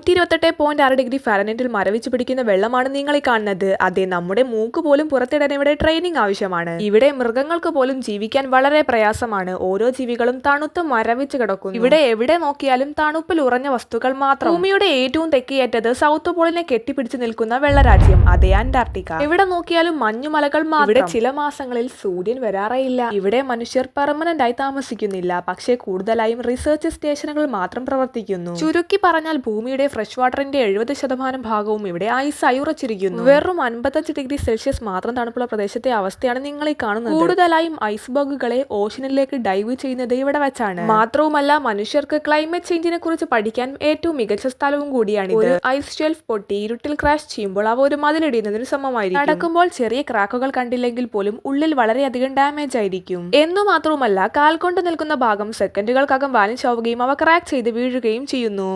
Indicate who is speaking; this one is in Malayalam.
Speaker 1: നൂറ്റി ഇരുപത്തെട്ട് പോയിന്റ് ആറ് ഡിഗ്രി ഫാരനൈറ്റിൽ മരവിച്ച് പിടിക്കുന്ന വെള്ളമാണ് നിങ്ങൾ ഈ കാണുന്നത്. അതെ നമ്മുടെ മൂക്ക് പോലും പുറത്തിടാൻ ഇവിടെ ട്രെയിനിങ് ആവശ്യമാണ്. ഇവിടെ മൃഗങ്ങൾക്ക് പോലും ജീവിക്കാൻ വളരെ പ്രയാസമാണ്. ഓരോ ജീവികളും തണുത്ത് മരവിച്ച് കിടക്കുന്നു. ഇവിടെ എവിടെ നോക്കിയാലും തണുപ്പിൽ ഉറഞ്ഞ വസ്തുക്കൾ മാത്രം. ഭൂമിയുടെ ഏറ്റവും തെക്കേയറ്റത് സൗത്ത് പോളിനെ കെട്ടിപ്പിടിച്ച് നിൽക്കുന്ന വെള്ളരാജ്യം അതെ അന്റാർട്ടിക്ക. ഇവിടെ നോക്കിയാലും മഞ്ഞുമലകൾ മാത്രം. ഇവിടെ ചില മാസങ്ങളിൽ സൂര്യൻ വരാറേയില്ല. ഇവിടെ മനുഷ്യർ പെർമനന്റ് ആയി താമസിക്കുന്നില്ല. പക്ഷേ കൂടുതലായും റിസർച്ച് സ്റ്റേഷനുകൾ മാത്രം പ്രവർത്തിക്കുന്നു. ചുരുക്കി പറഞ്ഞാൽ ഭൂമിയുടെ ഫ്രഷ് വാട്ടറിന്റെ എഴുപത് ശതമാനം ഭാഗവും ഇവിടെ ഐസ് ഉറച്ചിരിക്കുന്നു വെറും അൻപത്തഞ്ച് ഡിഗ്രി സെൽഷ്യസ് മാത്രം തണുപ്പുള്ള പ്രദേശത്തെ അവസ്ഥയാണ് നിങ്ങൾ ഈ കാണുന്നത്. കൂടുതലായും ഐസ്ബർഗുകളെ ഓഷനിലേക്ക് ഡൈവ് ചെയ്യുന്നത് ഇവിടെ വെച്ചാണ്. മാത്രവുമല്ല മനുഷ്യർക്ക് ക്ലൈമറ്റ് ചേഞ്ചിനെ കുറിച്ച് പഠിക്കാൻ ഏറ്റവും മികച്ച സ്ഥലവും കൂടിയാണ് ഒരു ഐസ് ഷെൽഫ് പൊട്ടി ഇരുട്ടിൽ ക്രാഷ് ചെയ്യുമ്പോൾ അവ ഒരു മതിലിടിയുന്നതിന് സമമായിരിക്കും. നടക്കുമ്പോൾ ചെറിയ ക്രാക്കുകൾ കണ്ടില്ലെങ്കിൽ പോലും ഉള്ളിൽ വളരെയധികം ഡാമേജ് ആയിരിക്കും. എന്നു മാത്രവുമല്ല കാൽ കൊണ്ട് നിൽക്കുന്ന ഭാഗം സെക്കൻഡുകൾക്കകം വാലിച്ചാവുകയും അവ ക്രാക്ക് ചെയ്ത് വീഴുകയും ചെയ്യുന്നു.